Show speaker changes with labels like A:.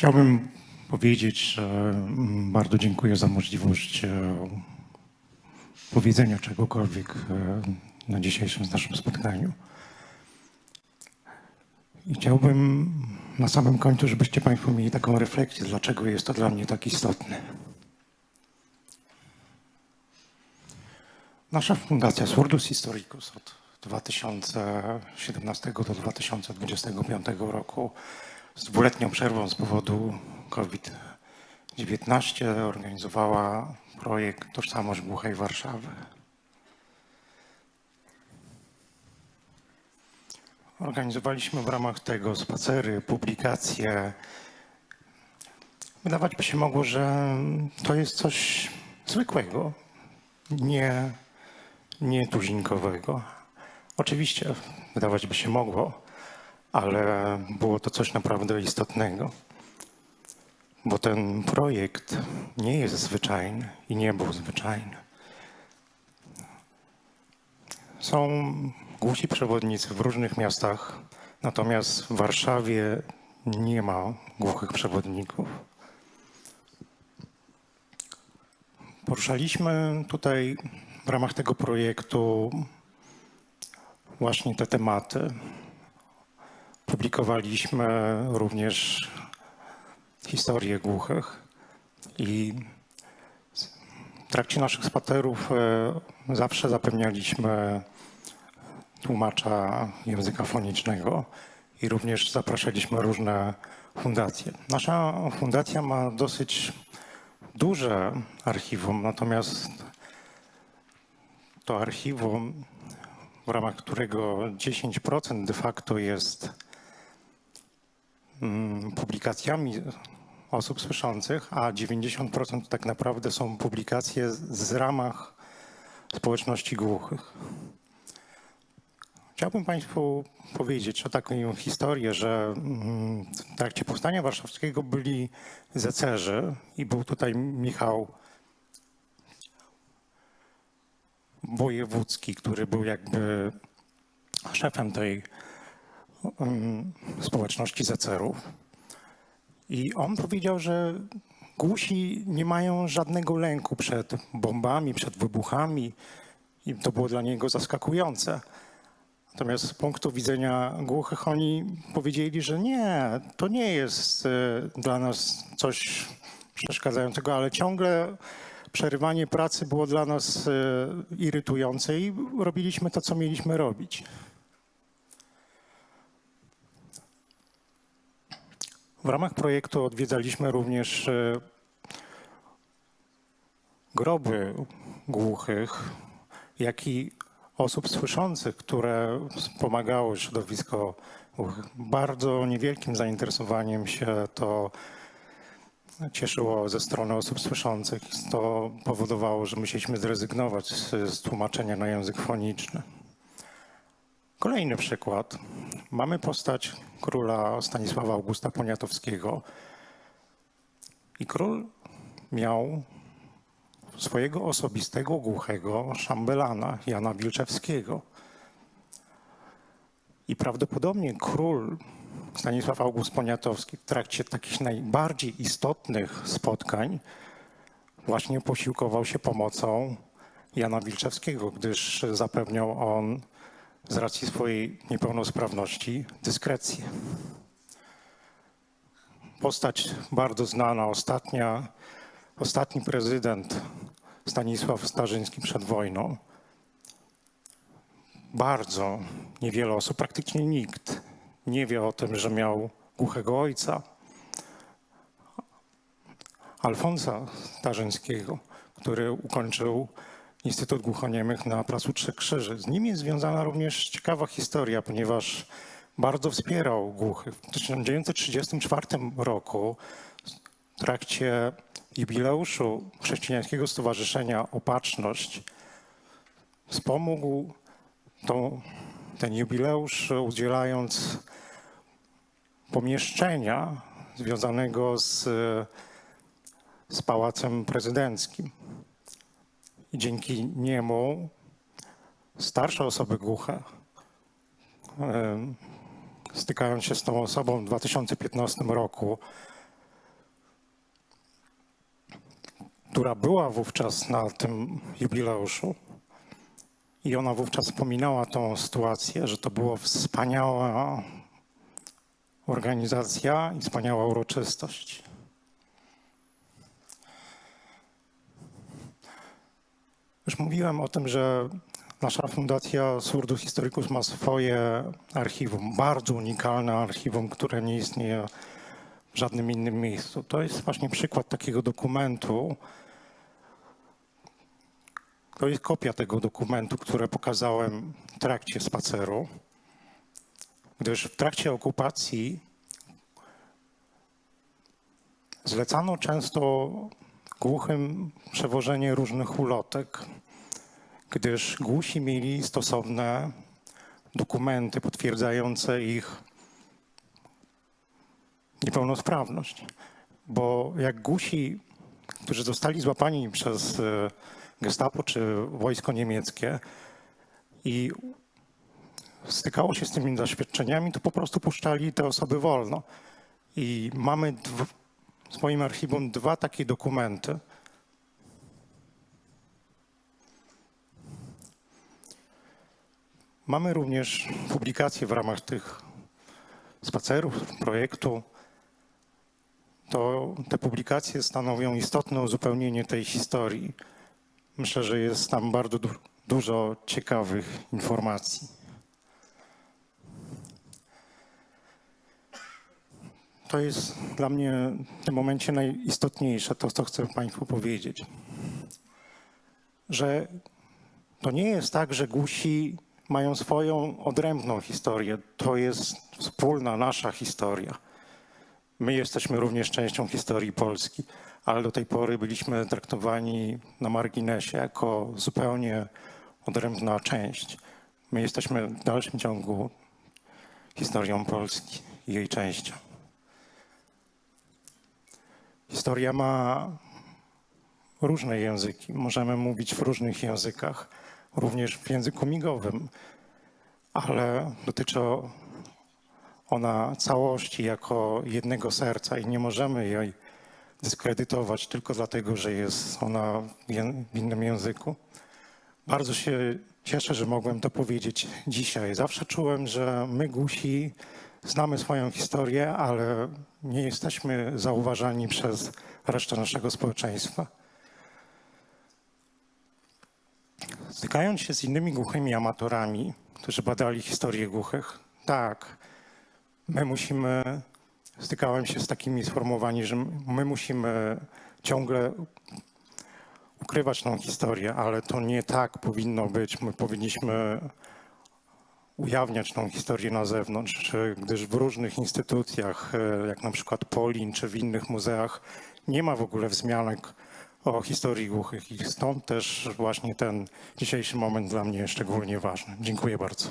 A: Chciałbym powiedzieć, że mm, bardzo dziękuję za możliwość e, powiedzenia czegokolwiek e, na dzisiejszym naszym spotkaniu. I chciałbym na samym końcu, żebyście Państwo mieli taką refleksję, dlaczego jest to dla mnie tak istotne. Nasza fundacja Surdus Historicus od 2017 do 2025 roku z dwuletnią przerwą z powodu COVID-19 organizowała projekt Tożsamość Głuchej Warszawy. Organizowaliśmy w ramach tego spacery, publikacje. Wydawać by się mogło, że to jest coś zwykłego, nie, nie tuzinkowego. Oczywiście wydawać by się mogło, ale było to coś naprawdę istotnego. Bo ten projekt nie jest zwyczajny i nie był zwyczajny. Są głusi przewodnicy w różnych miastach, natomiast w Warszawie nie ma głuchych przewodników. Poruszaliśmy tutaj w ramach tego projektu właśnie te tematy. Publikowaliśmy również historię głuchych i w trakcie naszych spacerów e, zawsze zapewnialiśmy tłumacza języka fonicznego i również zapraszaliśmy różne fundacje. Nasza fundacja ma dosyć duże archiwum, natomiast to archiwum, w ramach którego 10% de facto jest publikacjami osób słyszących, a 90% tak naprawdę są publikacje z- ramach społeczności głuchych. Chciałbym Państwu powiedzieć o taką historię, że mm, w trakcie Powstania Warszawskiego byli zecerzy i był tutaj Michał Wojewódzki, który był jakby szefem tej mm, społeczności zecerów. I on powiedział, że głusi nie mają żadnego lęku przed bombami, przed wybuchami i to było dla niego zaskakujące. Natomiast z punktu widzenia głuchych oni powiedzieli, że nie, to nie jest e, dla nas coś przeszkadzającego, ale ciągle przerywanie pracy było dla nas e, irytujące i robiliśmy to, co mieliśmy robić. W ramach projektu odwiedzaliśmy również e, groby głuchych, jak i osób słyszących, które wspomagało środowisko głuchych. Bardzo niewielkim zainteresowaniem się to cieszyło ze strony osób słyszących. To powodowało, że musieliśmy zrezygnować z tłumaczenia na język foniczny. Kolejny przykład. Mamy postać króla Stanisława Augusta Poniatowskiego. I król miał swojego osobistego głuchego szambelana Jana Wilczewskiego. I prawdopodobnie król Stanisław August Poniatowski w trakcie takich najbardziej istotnych spotkań właśnie posiłkował się pomocą Jana Wilczewskiego, gdyż zapewniał on z racji swojej niepełnosprawności dyskrecję. Postać bardzo znana, ostatnia, ostatni prezydent Stanisław Starzyński przed wojną. Bardzo niewiele osób, praktycznie nikt nie wie o tym, że miał głuchego ojca. Alfonsa Starzyńskiego, który ukończył Instytut Głuchoniemych na Placu Trzech Krzyży. Z nim jest związana również ciekawa historia, ponieważ bardzo wspierał głuchych. W 1934 roku w trakcie jubileuszu Chrześcijańskiego Stowarzyszenia Opatrzność wspomógł tą, ten jubileusz udzielając pomieszczenia związanego z, z Pałacem Prezydenckim. I dzięki niemu starsze osoby głuche stykając się z tą osobą w 2015 roku, która była wówczas na tym jubileuszu. I ona wówczas wspominała tą sytuację, że to była wspaniała organizacja i wspaniała uroczystość. Już mówiłem o tym, że nasza Fundacja Surdus Historicus ma swoje archiwum, bardzo unikalne archiwum, które nie istnieje w żadnym innym miejscu. To jest właśnie przykład takiego dokumentu. To jest kopia tego dokumentu, które pokazałem w trakcie spaceru, gdyż w trakcie okupacji zlecano często głuchym przewożenie różnych ulotek, gdyż głusi mieli stosowne dokumenty potwierdzające ich niepełnosprawność. Bo jak głusi, którzy zostali złapani przez e, gestapo czy wojsko niemieckie i stykało się z tymi doświadczeniami, to po prostu puszczali te osoby wolno. I mamy w swoim archiwum dwa takie dokumenty. Mamy również publikacje w ramach tych spacerów, projektu. To te publikacje stanowią istotne uzupełnienie tej historii. Myślę, że jest tam bardzo du- dużo ciekawych informacji. To jest dla mnie w tym momencie najistotniejsze, to co chcę Państwu powiedzieć. Że to nie jest tak, że głusi mają swoją odrębną historię. To jest wspólna nasza historia. My jesteśmy również częścią historii Polski, ale do tej pory byliśmy traktowani na marginesie jako zupełnie odrębna część. My jesteśmy w dalszym ciągu historią Polski i jej częścią. Historia ma różne języki. Możemy mówić w różnych językach, również w języku migowym, ale dotyczy ona całości jako jednego serca i nie możemy jej dyskredytować tylko dlatego, że jest ona w innym języku. Bardzo się cieszę, że mogłem to powiedzieć dzisiaj. Zawsze czułem, że my głusi znamy swoją historię, ale nie jesteśmy zauważani przez resztę naszego społeczeństwa. Stykając się z innymi głuchymi amatorami, którzy badali historię głuchych, tak, my musimy, stykałem się z takimi sformułowaniami, że my musimy ciągle ukrywać tą historię, ale to nie tak powinno być. My powinniśmy ujawniać tą historię na zewnątrz, gdyż w różnych instytucjach, e, jak na przykład Polin czy w innych muzeach, nie ma w ogóle wzmianek o historii głuchych i stąd też właśnie ten dzisiejszy moment dla mnie szczególnie ważny. Dziękuję bardzo.